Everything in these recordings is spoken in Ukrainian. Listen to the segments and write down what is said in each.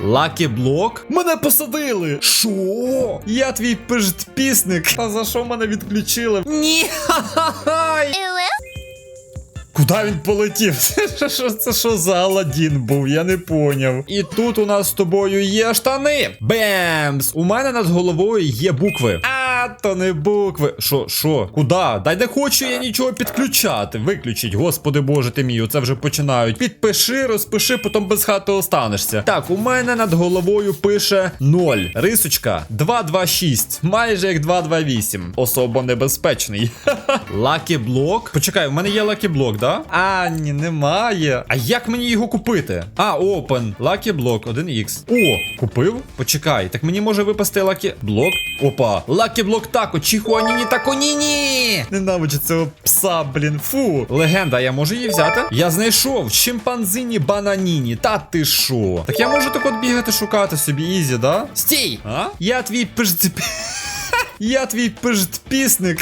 Лакі блок? Мене посадили! Що? Я твій пиждпісник. А за що мене відключили? Ні! Ха-ха-ха! Куди він полетів? Це що, це що за Аладдін був? Я не поняв. І тут у нас з тобою є штани. Бемс! У мене над головою є букви. А, то не букви. Що, що? Куди? Дай не хочу я нічого підключати. Виключіть, господи боже ти мій, оце вже починають. Підпиши, розпиши, потім без хати останешся. Так, у мене над головою пише 0. Рисочка 226. Майже як 228. Особо небезпечний. Лакі блок. Почекай, у мене є лакі блок, да? А, ні, немає. А як мені його купити? А, open. Лакі блок 1х. О, купив? Почекай, так мені може випасти лакі блок. Опа. Лакі блок тако, чихуаніні тако ні-ні. Ненавиджу цього пса, блін. Фу. Легенда, я можу її взяти? Я знайшов чимпанзині бананіні. Та ти шо? Так я можу так от бігати шукати собі ізі, да? Стій! А? Я твій пижд... Я твій пиждпісник.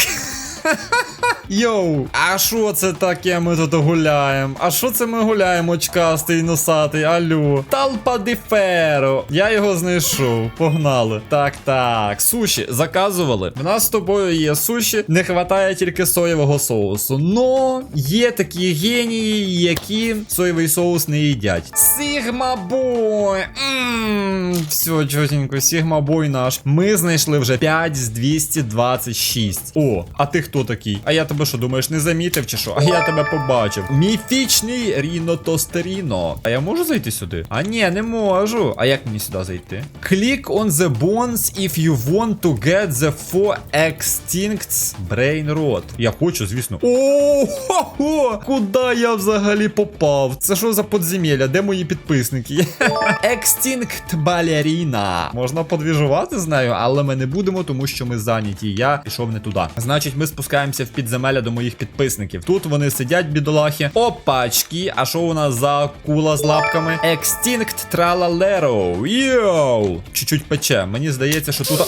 Йоу, а що це таке ми тут гуляємо? А що це ми гуляємо, очкастий носатий? Алло. Талпа діферо. Я його знайшов. Погнали. Так, так. Суші заказували. В нас з тобою є суші, не вистачає тільки соєвого соусу. Но є такі генії, які соєвий соус не їдять. Сігма бой. Ммм, все, чотенько, Сігма бой наш. Ми знайшли вже 5 з 226. О, а ти хто такий? А я тебе що, думаєш, не замітив чи що? А я тебе побачив. Міфічний Ріно Тостеріно. А я можу зайти сюди? А ні, не можу. А як мені сюди зайти? Click on the bones if you want to get the four extincts brain rot. Я хочу, звісно. О, хо Куди я взагалі попав? Це що за подземелля? Де мої підписники? Extinct балеріна. Можна подвіжувати з нею, але ми не будемо, тому що ми зайняті. Я пішов не туди. Значить, ми спускаємося в підземелля до моїх підписників. Тут вони сидять, бідолахи. Опачки. А що у нас за кула з лапками? Extinct Tralalero. Йоу. Чуть-чуть пече. Мені здається, що тут.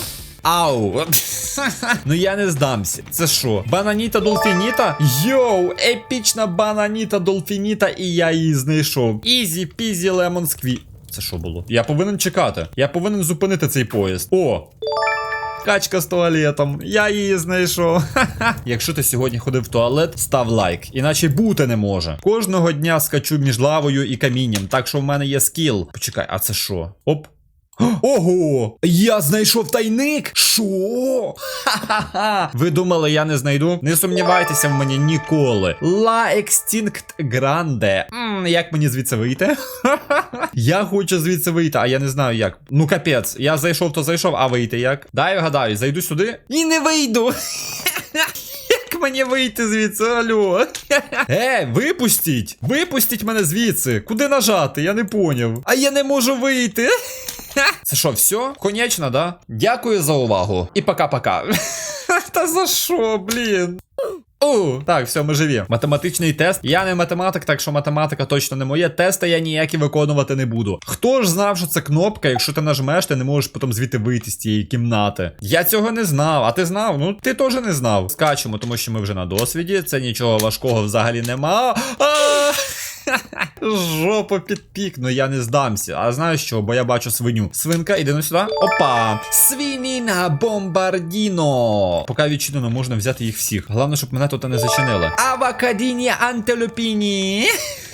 Ау! ну я не здамся. Це що? Бананіта Долфініта? Йоу, епічна бананіта Долфініта, і я її знайшов. Ізі пізі лемон скві. Це що було? Я повинен чекати. Я повинен зупинити цей поїзд. О! Качка з туалетом, я її знайшов. Якщо ти сьогодні ходив в туалет, став лайк, іначе бути не може. Кожного дня скачу між лавою і камінням, так що в мене є скіл. Почекай, а це що? Оп. Ого! Я знайшов тайник! Що? Ха-ха-ха! Ви думали, я не знайду? Не сумнівайтеся в мені ніколи. La Extinct Grande. М, як мені звідси вийти? я хочу звідси вийти, а я не знаю як. Ну капець, я зайшов, то зайшов, а вийти як? Дай вгадаю, зайду сюди і не вийду. Мені вийти звідси, алло? Е, випустіть! Випустіть мене звідси! Куди нажати? Я не поняв. А я не можу вийти. Це що, все? Конечно, да? Дякую за увагу. І пока-пока. Та за що, блін? О, так, все, ми живі. Математичний тест. Я не математик, так що математика точно не моє. Тести я ніякі виконувати не буду. Хто ж знав, що це кнопка, якщо ти нажмеш, ти не можеш потім звідти вийти з цієї кімнати. Я цього не знав. А ти знав? Ну ти теж не знав. Скачемо, тому що ми вже на досвіді. Це нічого важкого взагалі нема. А! Жопа підпік, ну я не здамся. А знаєш що? Бо я бачу свиню. Свинка, іди на сюди. Опа! Свініна бомбардіно. Поки відчинено, можна взяти їх всіх. Головне, щоб мене тут не зачинили. Авакадіні антилюпіні.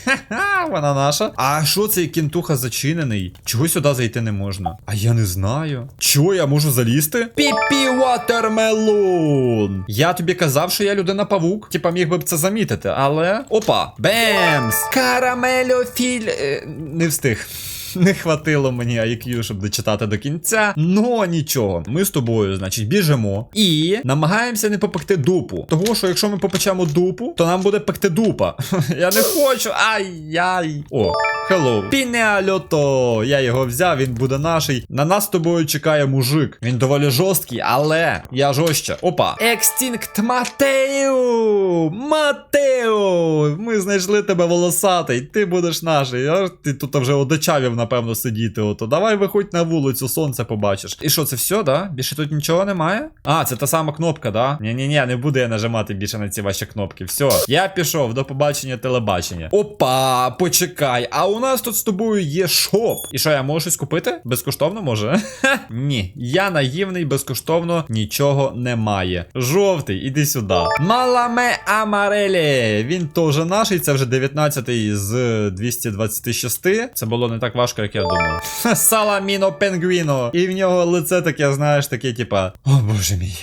Ха-ха, вона наша. А що цей кінтуха зачинений? Чого сюди зайти не можна? А я не знаю. Чого я можу залізти? Піпі Ватермелон! Я тобі казав, що я людина павук. Типа міг би б це замітити, але. Опа! Бемс! Карамельофіль. Е, Не встиг. Не хватило мені IQ, щоб дочитати до кінця. Ну нічого. Ми з тобою, значить, біжимо і намагаємося не попекти дупу. Того, що якщо ми попечемо дупу, то нам буде пекти дупа. Я не хочу. Ай-яй. О, хеллоу. Пінеальото. Я його взяв, він буде наший. На нас з тобою чекає мужик. Він доволі жорсткий, але я жорстче. Опа. Екстінкт Матео! Матео! Ми знайшли тебе волосатий. Ти будеш наший. Ти тут вже одичавів напевно, сидіти. Ото. Давай виходь на вулицю, сонце побачиш. І що, це все, да? Більше тут нічого немає? А, це та сама кнопка, да? Ні-ні-ні, не буду я нажимати більше на ці ваші кнопки. Все, я пішов до побачення телебачення. Опа, почекай. А у нас тут з тобою є шоп. І що, я можу щось купити? Безкоштовно може? Ні, я наївний, безкоштовно нічого немає. Жовтий, іди сюди. Маламе Амарелі. Він теж наший, це вже 19-й з 226. Це було не так важко, як я думав. Саламіно Пенгвіно. І в нього лице таке, знаєш, таке, типа. О боже мій.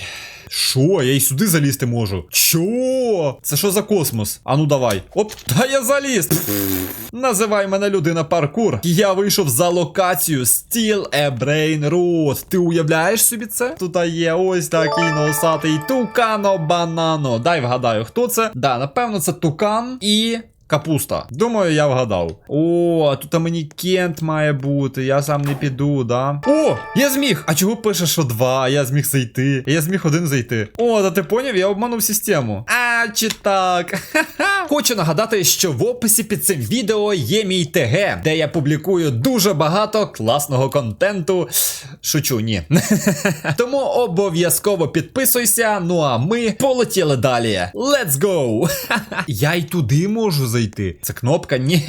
Що? Я й сюди залізти можу. Чо? Це що за космос? Ану давай. Оп, та я заліз. Називай мене людина паркур. Я вийшов за локацію Steel a Brain Road. Ти уявляєш собі це? Тут є ось такий носатий тукано банано. Дай вгадаю, хто це? Да, напевно, це тукан і. Капуста. Думаю, я вгадав. О, тут мені кент має бути. Я сам не піду, да? О, я зміг! А чого пише, що два? Я зміг зайти. Я зміг один зайти. О, та ти поняв, я обманув систему. А, так? Хочу нагадати, що в описі під цим відео є мій ТГ, де я публікую дуже багато класного контенту. Шучу, ні. Тому обов'язково підписуйся. Ну а ми полетіли далі. Let's go! Я й туди можу зайти. Це кнопка? Ні.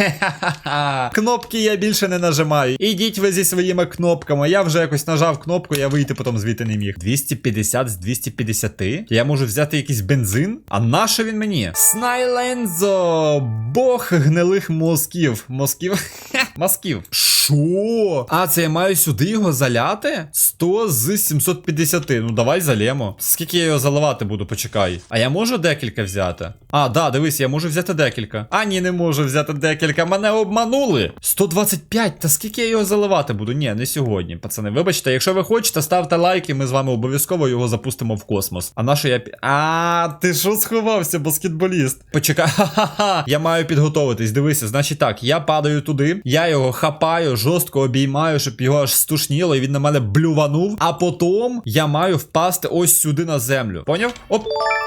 Кнопки я більше не нажимаю. Ідіть ви зі своїми кнопками. Я вже якось нажав кнопку, я вийти потім звідти не міг. 250 з 250? Я можу взяти якийсь бензин? А нащо він мені? Снайлензо! Бог гнилих мозків. Мозків? Мозків. Шо? А, це я маю сюди його заляти? 100 з 750. Ну давай залємо. Скільки я його заливати буду, почекай. А я можу декілька взяти? А, да, дивись, я можу взяти декілька. А, ні, не можу взяти декілька. Мене обманули. 125. Та скільки я його заливати буду? Ні, не сьогодні. Пацани, вибачте, якщо ви хочете, ставте лайки, ми з вами обов'язково його запустимо в космос. А на що я А, ти що сховався, баскетболіст? Почекай, ха-ха-ха. Я маю підготовитись. Дивися, значить так, я падаю туди, я його хапаю, жорстко обіймаю, щоб його аж стушніло, і він на мене блюванув. А потім я маю впасти ось сюди на землю. Поняв? Оп.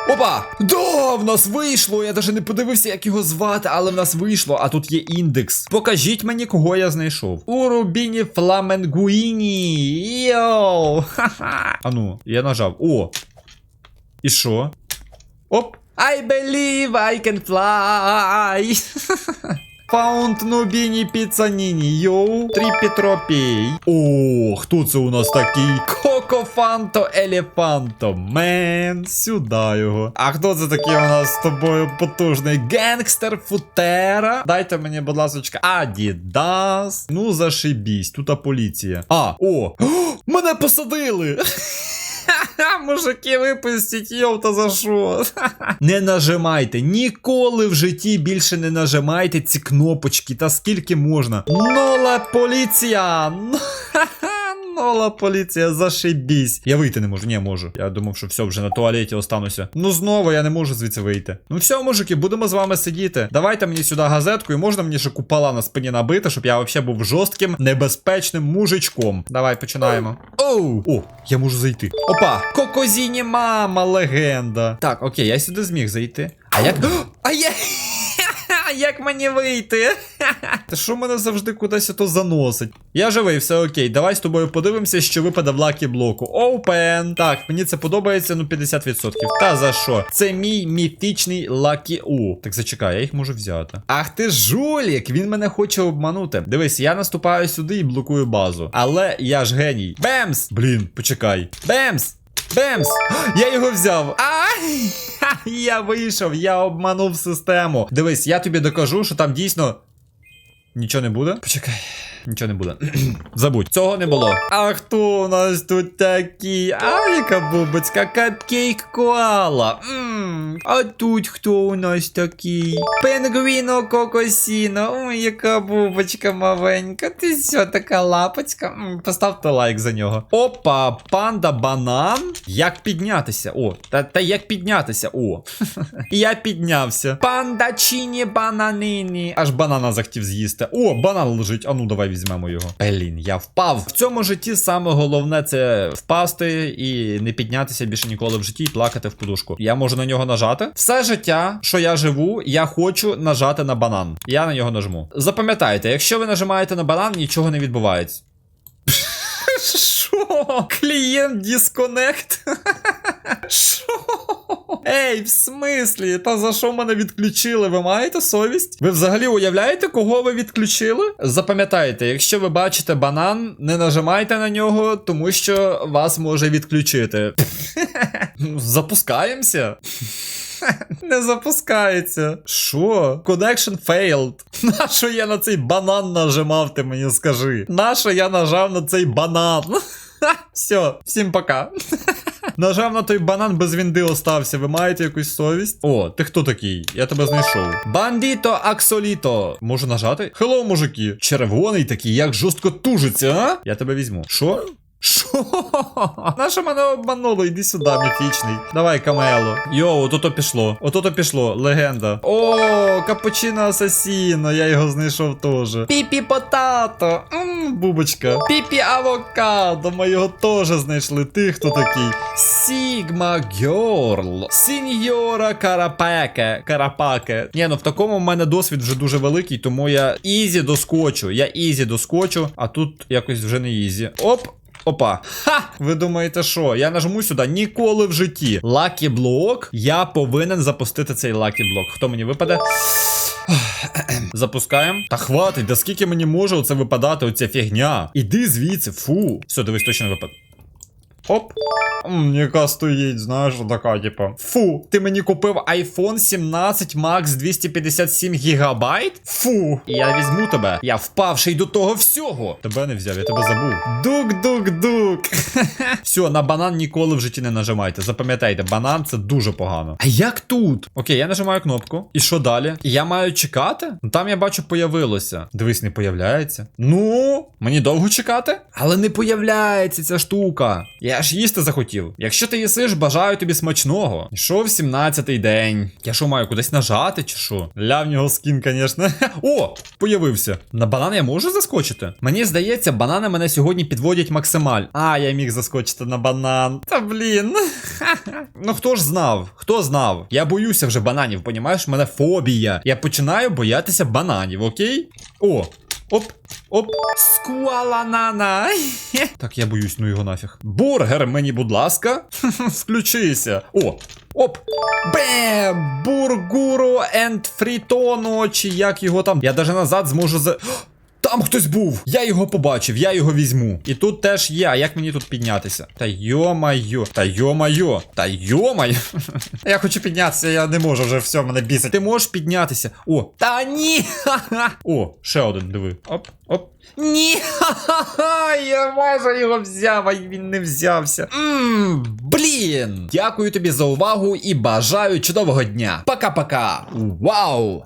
Опа! Да, в нас вийшло! Я навіть не подивився, як його звати, але в нас вийшло, а тут є індекс. Покажіть мені, кого я знайшов. У Рубіні Фламенгуїні. Йоу! Ха-ха. А ну, я нажав. О! І що? Оп! I believe I can fly. Фаунд Нубіні Піцаніні, йоу, тріпі тропій. О, хто це у нас такий? Кокофанто Елефанто, мен, сюди його. А хто це такий у нас з тобою потужний? Генгстер Футера. Дайте мені, будь ласочка, Адідас. Ну, зашибісь, тут поліція. А, о, мене посадили. Мужики, випустіть, йоу, та за що? Не нажимайте, ніколи в житті більше не нажимайте ці кнопочки, та скільки можна. Нола поліція! Ну, поліція, зашибісь. Я вийти не можу, ні, можу. Я думав, що все, вже на туалеті остануся. Ну знову я не можу звідси вийти. Ну все, мужики, будемо з вами сидіти. Давайте мені сюди газетку, і можна мені ще купала на спині набити, щоб я взагалі був жорстким, небезпечним мужичком. Давай, починаємо. Оу! О, я можу зайти. Опа! Кокозіні мама, легенда. Так, окей, я сюди зміг зайти. А як. А я. Як мені вийти? Та що мене завжди кудись ото заносить? Я живий, все окей. Давай з тобою подивимося, що випаде в лакі блоку. Open. Так, мені це подобається, ну 50%. Та за що? Це мій міфічний лакі У. Так зачекай, я їх можу взяти. Ах ти жулік, він мене хоче обманути. Дивись, я наступаю сюди і блокую базу. Але я ж геній. Бемс! Блін, почекай. Бемс! Бемс! Я його взяв. Ай! Я вийшов, я обманув систему. Дивись, я тобі докажу, що там дійсно. Нічого не буде? Почекай. Нічого не буде. Забудь, цього не було. А хто у нас тут такий? А, яка бубочка, капкейк коала. Ммм, а тут хто у нас такий? Пенгвіно кокосіно. Ой, яка бубочка маленька. Ти що, така лапочка? М, Поставте лайк за нього. Опа, панда банан. Як піднятися? О, та, та як піднятися? О. Я піднявся. Панда чіні бананині. Аж банана захотів з'їсти. О, банан лежить. А ну давай візьмемо його. Блін, я впав. В цьому житті саме головне це впасти і не піднятися більше ніколи в житті і плакати в подушку. Я можу на нього нажати. Все життя, що я живу, я хочу нажати на банан. Я на нього нажму. Запам'ятайте, якщо ви нажимаєте на банан, нічого не відбувається. Що? Клієнт дисконект? Що? Ей, в смислі? Та за що мене відключили? Ви маєте совість? Ви взагалі уявляєте, кого ви відключили? Запам'ятайте, якщо ви бачите банан, не нажимайте на нього, тому що вас може відключити. Запускаємося? Не запускається. Що? Connection failed. Нащо я на цей банан нажимав, ти мені скажи? Нащо я нажав на цей банан? Все, всім пока. Нажав на той банан без вінди остався. Ви маєте якусь совість? О, ти хто такий? Я тебе знайшов. Бандіто Аксоліто. Можу нажати? Хеллоу, мужики. Червоний такий, як жорстко тужиться, а? Я тебе візьму. Що? Що? Нащо мене обмануло? Іди сюди, міфічний. Давай, Камело. Йоу, ото-то пішло. Ото-то пішло. Легенда. О, капучино асасіно. Я його знайшов теж. Піпі потато. Мм, бубочка. Піпі авокадо. Ми його теж знайшли. Ти хто такий? Сігма Гьорл. Сіньора Карапеке. Карапаке. Ні, ну в такому в мене досвід вже дуже великий, тому я ізі доскочу. Я ізі доскочу, а тут якось вже не ізі. Оп. Опа. Ха! Ви думаєте, що? Я нажму сюди ніколи в житті. Лакі блок. Я повинен запустити цей лакі блок. Хто мені випаде? Запускаємо. Та хватить, да скільки мені може оце випадати, оця фігня. Іди звідси, фу. Все, дивись, точно не випад. Оп. М, Яка стоїть, знаєш, така, типа. Фу, ти мені купив iPhone 17 Max 257 гігабайт? Фу. Я візьму тебе. Я впавший до того всього. Тебе не взяв, я тебе забув. Дук-дук-дук. Все, на банан ніколи в житті не нажимайте. Запам'ятайте, банан це дуже погано. А як тут? Окей, я нажимаю кнопку. І що далі? Я маю чекати? Ну, Там я бачу, появилося. Дивись, не появляється. Ну, мені довго чекати? Але не появляється ця штука. Я ж їсти захотів. Якщо ти їсиш, бажаю тобі смачного. Йшов 17-й день. Я що маю кудись нажати, чи що? Ля в нього скін, звісно. О, появився. На банан я можу заскочити? Мені здається, банани мене сьогодні підводять максималь. А, я міг заскочити на банан. Та блін. ну хто ж знав? Хто знав? Я боюся вже бананів, понімаєш? У мене фобія. Я починаю боятися бананів, окей? О, Оп, оп. Скуаланана. так, я боюсь, ну його нафіг. Бургер, мені, будь ласка. Включися. О. Оп! Бе! Бургуру енд фрітоно, чи як його там. Я даже назад зможу за. Там хтось був! Я його побачив, я його візьму. І тут теж а як мені тут піднятися? Та йо-майо, та йо-майо, та йо-майо. Я хочу піднятися, я не можу вже все, мене бісить. Ти можеш піднятися. О, та ні! О, ще один, диви. Оп, оп. Ні! Я майже його взяв, а він не взявся. Ммм, блін! Дякую тобі за увагу і бажаю чудового дня. Пока-пока. Вау!